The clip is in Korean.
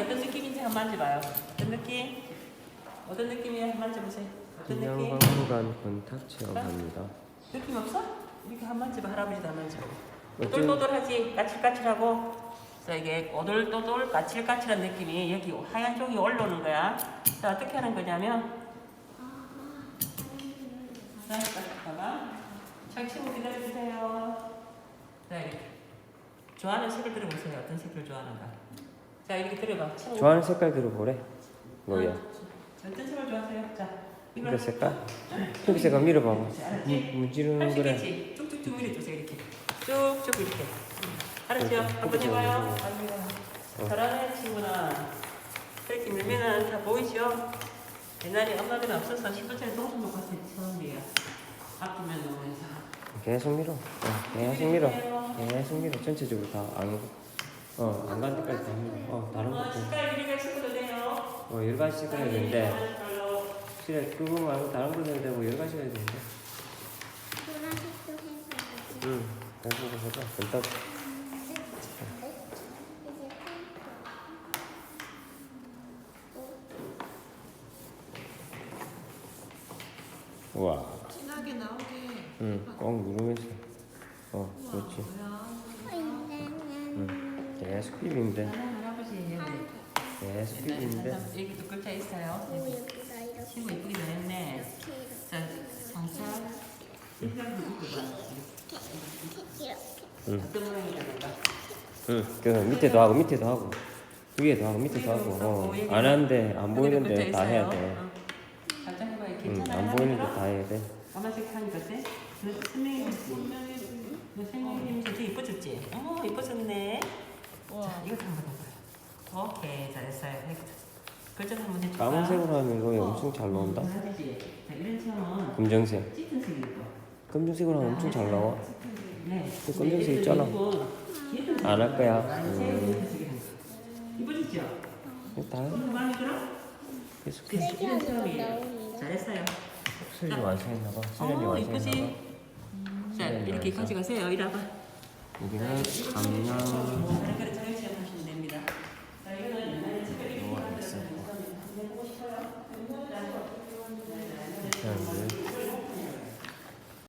어떤 느낌인지 한번 만져봐요. 어떤 느낌? 어떤 느낌이에요? 한번 만져보세요. 어떤 느낌? 기념박물관 건탁 체험합니다. 느낌 없어? 이렇게 한번 만져봐. 할아버지도 한번 만져봐. 어떤 오돌오돌하지? 까칠까칠하고 자 이게 오돌오돌 까칠까칠한 느낌이 여기 하얀 종이 올라오는 거야. 자 어떻게 하는 거냐면 자 친구 기다려주세요. 자 이렇게 좋아하는 색을 들어보세요. 어떤 색을 좋아하는가? 자 이렇게 들어봐. 친구. 좋아하는 색깔 들어보래. 뭐야? 어, 어떤 색을 좋아하세요? 자 핑크 색깔? 핑크 색깔 밀어봐. 자, 알았지? 무- 무지르는 할수 그래. 있겠지? 쭉쭉쭉 밀어주세요 이렇게 쭉쭉 이렇게 알았죠? 한번 해봐요. 아이고 잘하네 친구나 이렇게 밀면은 다 보이죠? 옛날에 엄마들은 없어서 10분짜리 동전 놓고 왔을 때 처음이에요 아프면 너무 해서 계속 밀어. 어, 계속 밀어. 계속 밀어. 전체적으로 다 안, 어, 안 간 데까지 다 밀어. 어, 다른 어, 것도. 색깔 유리가 쓰고도 돼요 어, 색깔 해야 되는데. 별로. 실에 그거 말고 다른 것도 해야 되고 여러 가지 해야 되는데. 응. 계속 해봐. 일단. 우와. 진하게 나오게. 응. 꼭 누르면서. 어, 그렇지. 뭐야? 응. 계속 돼. 나는 할아버지예요 계속 돼. 한참 여기도 글자 있어요 오 여기. 친구 이쁘게 이렇게 자 입고 봐 이렇게 응. 어떤 응. 그 밑에도 하고 밑에도 하고 위에도 하고 밑에도 하고. 어. 안 하는데 안 보이는데 다 해야 돼. 응. 안 보이는데 다 해야 돼. 까만색 하니까 선명해졌지? 너 선명해지면서 이뻐졌지? 어 이뻐졌네. 자 이거 한번 해봐요. 오케이 잘했어요. 글자 한번 해줘봐. 까만색으로 하면 이거 엄청 잘 나온다. 자 이런 처럼 검정색. 짙은 색이 있고. 검정색으로 하면 엄청 잘 나와. 네. 그 검정색 있잖아. 안 할 거야. 이거 다 해. 이거 마음에 들어? 계속 해. 이런. 나옵니다. 잘했어요. 수련이 완성했나 봐. 수련이 어, 완성했나 이쁘지? 봐. 자, 이렇게 가져가세요. 이리 와봐. 여기는 강남.